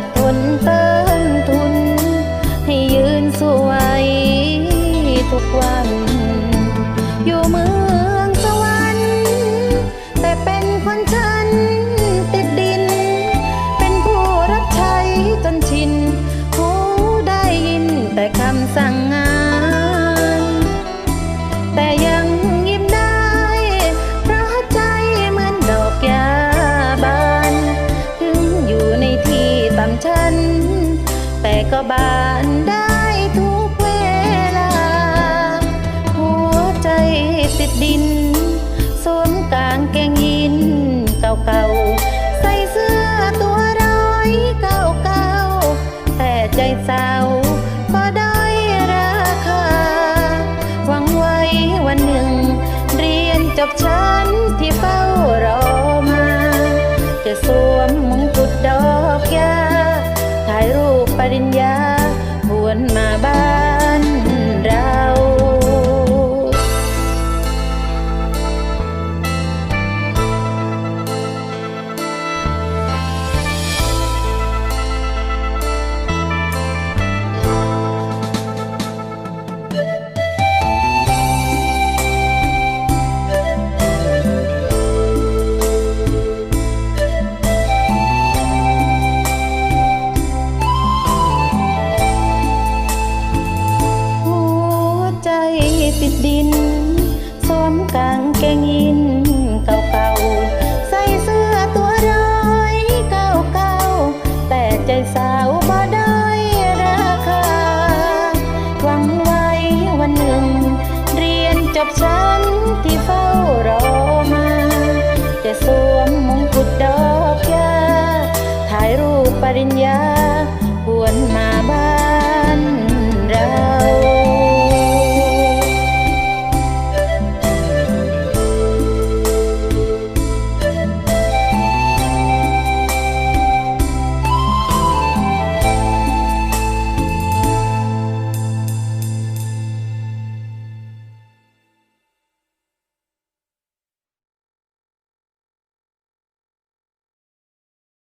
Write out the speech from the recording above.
ความอดทนเติ ก็บานได้ทุกเวลา หัวใจติดดินสวมกางเกงยีนเก่าๆ ใส่เสื้อตัวร้อยเก่าๆ แต่ใจสาก็ได้ราคา หวังไว้วันหนึ่ง เรียนจบชั้นที่เฝ้ารอมาจะส วนมาบ้านางเกงยินเก่าๆ ใส่เสื้อตัวร้อยเก่าๆ แต่ใจสาวบ่ได้ราคา หวังไว้วันหนึ่ง เรียนจบชั้นที่เฝ้ารอมา จะสวมมงกุฎดอกยาถ่ายรูปปริญญา ควนมาบ้านเรา